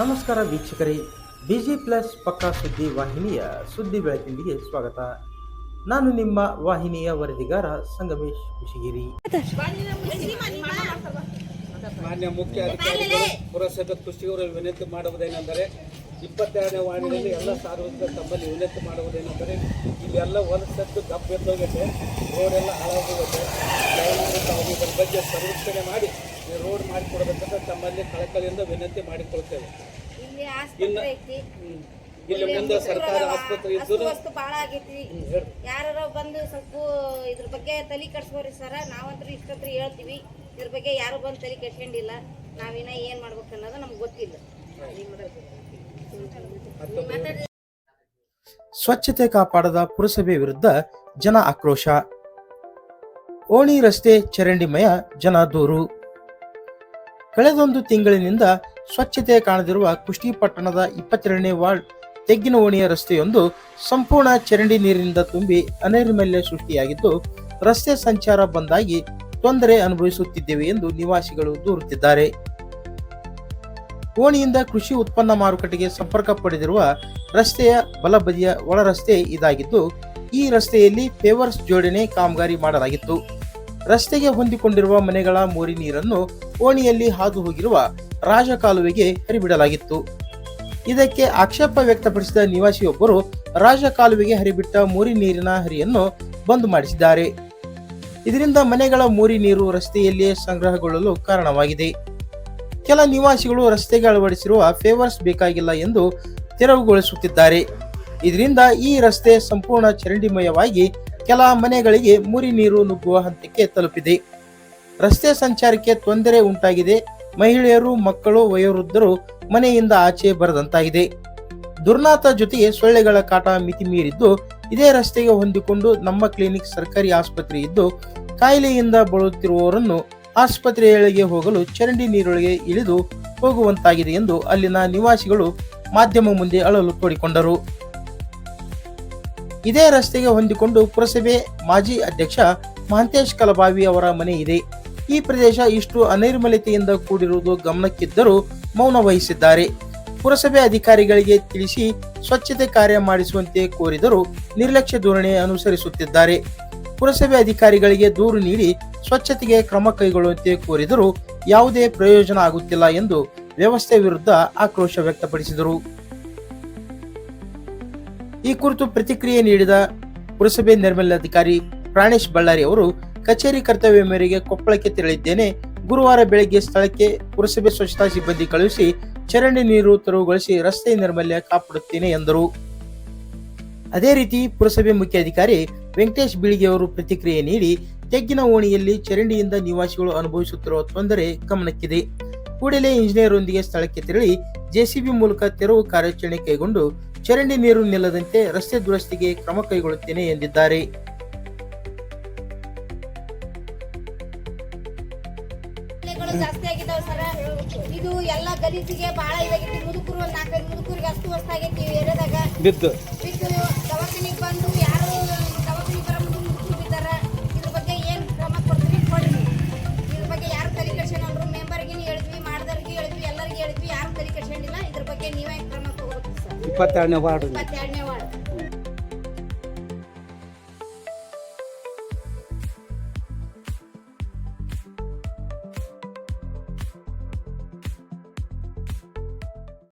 ನಮಸ್ಕಾರ ವೀಕ್ಷಕರೇ. Busy plus ಪಕ್ಕಾ ಸುದ್ದಿ ವಾಹಿನಿಯ ಸುದ್ದಿ ಬೆಳಕಿಂಡಿಗೆ ಸ್ವಾಗತ. ನಾನು ನಿಮ್ಮ ವಾಹಿನಿಯ ವರದಿಗಾರ ಸಂಗಮೇಶ್ ಕುಶಿಗಿರಿ. ಮಾನ್ಯ ಮುಖ್ಯ ಅಧಿಕಾರಿಗಳು, ಪುರಸಭೆ ಕುಷ್ಟಿಯವರು ವಿನಂತಿ ಮಾಡುವುದೇನೆಂದರೆ, ಇಪ್ಪತ್ತೆರಡನೇ ವಾರ್ಡಿನಲ್ಲಿ ಎಲ್ಲ ಸಾರ್ವಜನಿಕ ತಮ್ಮಲ್ಲಿ ವಿನಂತಿ ಮಾಡುವುದೇನೆಂದರೆ ಇಲ್ಲೆಲ್ಲ ಹೊಲಸದ್ದು ಎದ್ದೋಗೈತೆ ರೋಡೆಲ್ಲ ಹಾಳಾಗೋಗುತ್ತೆ ಇದರ ಬಗ್ಗೆ ಸಂರಕ್ಷಣೆ ಮಾಡಿ. ರೋಡ್ ಮಾಡಿಕೊಡಬೇಕಂತ ತಮ್ಮಲ್ಲಿ ಕಳಕಳಿಯಿಂದ ವಿನಂತಿ ಮಾಡಿಕೊಳ್ತೇವೆ. ಇಲ್ಲಿ ಆಸ್ಪತ್ರೆ ಐತಿ. ಇಲ್ಲಿ ಮುಂದೆ ಸರ್ಕಾರ ಆಸ್ಪತ್ರೆ ಅಸ್ತು ಇದ್ದರೂ ವಸ್ತು ಬಾಳ ಆಗೈತಿ ಯಾರು ಬಂದು ಸ್ವಲ್ಪ ಇದ್ರ ಬಗ್ಗೆ ತಲೆ ಕೆಡ್ಸ್ಕೋರಿ ಸರ. ನಾವಂತೂ ಇಷ್ಟತ್ರ ಹೇಳ್ತೀವಿ. ಇದ್ರ ಬಗ್ಗೆ ಯಾರು ಬಂದು ತಲೆ ಕೆಡ್ಸ್ಕೊಂಡಿಲ್ಲ. ನಾವಿನ್ನ ಏನ್ ಮಾಡ್ಬೇಕು ಅನ್ನೋದು ನಮ್ಗೆ ಗೊತ್ತಿಲ್ಲ. ಸ್ವಚ್ಛತೆ ಕಾಪಾಡದ ಪುರಸಭೆ ವಿರುದ್ಧ ಜನ ಆಕ್ರೋಶ. ಓಣಿ ರಸ್ತೆ ಚರಂಡಿಮಯ ಜನ ದೂರು. ಕಳೆದೊಂದು ತಿಂಗಳಿನಿಂದ ಸ್ವಚ್ಛತೆ ಕಾಣದಿರುವ ಕುಷ್ಟಿ ಪಟ್ಟಣದ ಇಪ್ಪತ್ತೆರಡನೇ ವಾರ್ಡ್ ತೆಗ್ಗಿನ ಓಣಿಯ ರಸ್ತೆಯೊಂದು ಸಂಪೂರ್ಣ ಚರಂಡಿ ನೀರಿನಿಂದ ತುಂಬಿ ಅನೈರ್ಮಲ್ಯ ಸೃಷ್ಟಿಯಾಗಿದ್ದು, ರಸ್ತೆ ಸಂಚಾರ ಬಂದಾಗಿ ತೊಂದರೆ ಅನುಭವಿಸುತ್ತಿದ್ದೇವೆ ಎಂದು ನಿವಾಸಿಗಳು ದೂರುತ್ತಿದ್ದಾರೆ. ಓಣಿಯಿಂದ ಕೃಷಿ ಉತ್ಪನ್ನ ಮಾರುಕಟ್ಟೆಗೆ ಸಂಪರ್ಕ ಪಡೆದಿರುವ ರಸ್ತೆಯ ಬಲಬದಿಯ ಒಳ ರಸ್ತೆ ಇದಾಗಿದ್ದು, ಈ ರಸ್ತೆಯಲ್ಲಿ ಪೇವರ್ಸ್ ಜೋಡಣೆ ಕಾಮಗಾರಿ ಮಾಡಲಾಗಿತ್ತು. ರಸ್ತೆಗೆ ಹೊಂದಿಕೊಂಡಿರುವ ಮನೆಗಳ ಮೋರಿ ನೀರನ್ನು ಓಣಿಯಲ್ಲಿ ಹಾದು ಹೋಗಿರುವ ರಾಜಕಾಲುವೆಗೆ ಹರಿಬಿಡಲಾಗಿತ್ತು. ಇದಕ್ಕೆ ಆಕ್ಷೇಪ ವ್ಯಕ್ತಪಡಿಸಿದ ನಿವಾಸಿಯೊಬ್ಬರು ರಾಜಕಾಲುವೆಗೆ ಹರಿಬಿಟ್ಟ ಮೋರಿ ನೀರಿನ ಹರಿಯನ್ನು ಬಂದ್ ಮಾಡಿಸಿದ್ದಾರೆ. ಇದರಿಂದ ಮನೆಗಳ ಮೋರಿ ನೀರು ರಸ್ತೆಯಲ್ಲಿಯೇ ಸಂಗ್ರಹಗೊಳ್ಳಲು ಕಾರಣವಾಗಿದೆ. ಕೆಲ ನಿವಾಸಿಗಳು ರಸ್ತೆಗೆ ಅಳವಡಿಸಿರುವ ಫೇವರ್ಸ್ ಬೇಕಾಗಿಲ್ಲ ಎಂದು ತೆರವುಗೊಳಿಸುತ್ತಿದ್ದಾರೆ. ಇದರಿಂದ ಈ ರಸ್ತೆ ಸಂಪೂರ್ಣ ಚರಂಡಿಮಯವಾಗಿ ಕೆಲ ಮನೆಗಳಿಗೆ ಮುರಿ ನೀರು ನುಗ್ಗುವ ಹಂತಕ್ಕೆ ತಲುಪಿದೆ. ರಸ್ತೆ ಸಂಚಾರಕ್ಕೆ ತೊಂದರೆ ಉಂಟಾಗಿದೆ. ಮಹಿಳೆಯರು, ಮಕ್ಕಳು, ವಯೋವೃದ್ಧರು ಮನೆಯಿಂದ ಆಚೆ ಬರದಂತಾಗಿದೆ. ದುರ್ನಾತ ಜೊತೆಗೆ ಸೊಳ್ಳೆಗಳ ಕಾಟ ಮಿತಿ ಮೀರಿದ್ದು, ಇದೇ ರಸ್ತೆಗೆ ಹೊಂದಿಕೊಂಡು ನಮ್ಮ ಕ್ಲಿನಿಕ್ ಸರ್ಕಾರಿ ಆಸ್ಪತ್ರೆ ಇದ್ದು, ಕಾಯಿಲೆಯಿಂದ ಬಳಲುತ್ತಿರುವವರನ್ನು ಆಸ್ಪತ್ರೆಯೊಳಗೆ ಹೋಗಲು ಚರಂಡಿ ನೀರೊಳಗೆ ಇಳಿದು ಹೋಗುವಂತಾಗಿದೆ ಎಂದು ಅಲ್ಲಿನ ನಿವಾಸಿಗಳು ಮಾಧ್ಯಮ ಮುಂದೆ ಅಳಲು ತೋಡಿಕೊಂಡರು ಇದೇ ರಸ್ತೆಗೆ ಹೊಂದಿಕೊಂಡು ಪುರಸಭೆ ಮಾಜಿ ಅಧ್ಯಕ್ಷ ಮಹಂತೇಶ್ ಕಲಬಾವಿ ಅವರ ಮನೆ ಇದೆ. ಈ ಪ್ರದೇಶ ಇಷ್ಟು ಅನೈರ್ಮಲ್ಯತೆಯಿಂದ ಕೂಡಿರುವುದು ಗಮನಕ್ಕಿದ್ದರೂ ಮೌನ ವಹಿಸಿದ್ದಾರೆ. ಪುರಸಭೆ ಅಧಿಕಾರಿಗಳಿಗೆ ತಿಳಿಸಿ ಸ್ವಚ್ಛತೆ ಕಾರ್ಯ ಮಾಡಿಸುವಂತೆ ಕೋರಿದರೂ ನಿರ್ಲಕ್ಷ್ಯ ಧೋರಣೆ ಅನುಸರಿಸುತ್ತಿದ್ದಾರೆ. ಪುರಸಭೆ ಅಧಿಕಾರಿಗಳಿಗೆ ದೂರು ನೀಡಿ ಸ್ವಚ್ಛತೆಗೆ ಕ್ರಮ ಕೈಗೊಳ್ಳುವಂತೆ ಕೋರಿದರೂ ಯಾವುದೇ ಪ್ರಯೋಜನ ಆಗುತ್ತಿಲ್ಲ ಎಂದು ವ್ಯವಸ್ಥೆ ವಿರುದ್ಧ ಆಕ್ರೋಶ ವ್ಯಕ್ತಪಡಿಸಿದರು. ಈ ಕುರಿತು ಪ್ರತಿಕ್ರಿಯೆ ನೀಡಿದ ಪುರಸಭೆ ನಿರ್ಮಲಾಧಿಕಾರಿ ಪ್ರಾಣೇಶ್ ಬಳ್ಳಾರಿ ಅವರು, ಕಚೇರಿ ಕರ್ತವ್ಯ ಮೇರೆಗೆ ಕೊಪ್ಪಳಕ್ಕೆ ತೆರಳಿದ್ದೇನೆ. ಗುರುವಾರ ಬೆಳಗ್ಗೆ ಸ್ಥಳಕ್ಕೆ ಪುರಸಭೆ ಸ್ವಚ್ಛತಾ ಸಿಬ್ಬಂದಿ ಕಳುಹಿಸಿ ಚರಂಡಿ ನೀರು ತೆರವುಗೊಳಿಸಿ ರಸ್ತೆ ನಿರ್ಮಲ್ಯ ಕಾಪಾಡುತ್ತೇನೆ ಎಂದರು. ಅದೇ ರೀತಿ ಪುರಸಭೆ ಮುಖ್ಯಾಧಿಕಾರಿ ವೆಂಕಟೇಶ್ ಬೀಳಿಗೆ ಅವರು ಪ್ರತಿಕ್ರಿಯೆ ನೀಡಿ, ತೆಗ್ಗಿನ ಓಣಿಯಲ್ಲಿ ಚರಂಡಿಯಿಂದ ನಿವಾಸಿಗಳು ಅನುಭವಿಸುತ್ತಿರುವ ತೊಂದರೆ ಗಮನಕ್ಕಿದೆ. ಕೂಡಲೇ ಇಂಜಿನಿಯರ್ರೊಂದಿಗೆ ಸ್ಥಳಕ್ಕೆ ತೆರಳಿ ಜೆಸಿಬಿ ಮೂಲಕ ತೆರವು ಕಾರ್ಯಾಚರಣೆ ಕೈಗೊಂಡು ಚರಂಡಿ ನೀರು ನಿಲ್ಲದಂತೆ ರಸ್ತೆ ದುರಸ್ತಿಗೆ ಕ್ರಮ ಕೈಗೊಳ್ಳುತ್ತೇನೆ ಎಂದಿದ್ದಾರೆ. ಜಾಸ್ತಿ ಸರ. ಇದು ಎಲ್ಲ ಗಲೀಜಿಗೆ ಬಹಳ ಇದಾಗೈತಿ ಮುದುಕರು ಒಂದ್ ನಾಲ್ಕೈದು ಮುದುಕರಿಗೆ ಅಷ್ಟು ವರ್ಷ ಆಗೈತಿ ಈ ಏರಿಯಾದಾಗ. ಬಿದ್ದು. paternal. Paternal.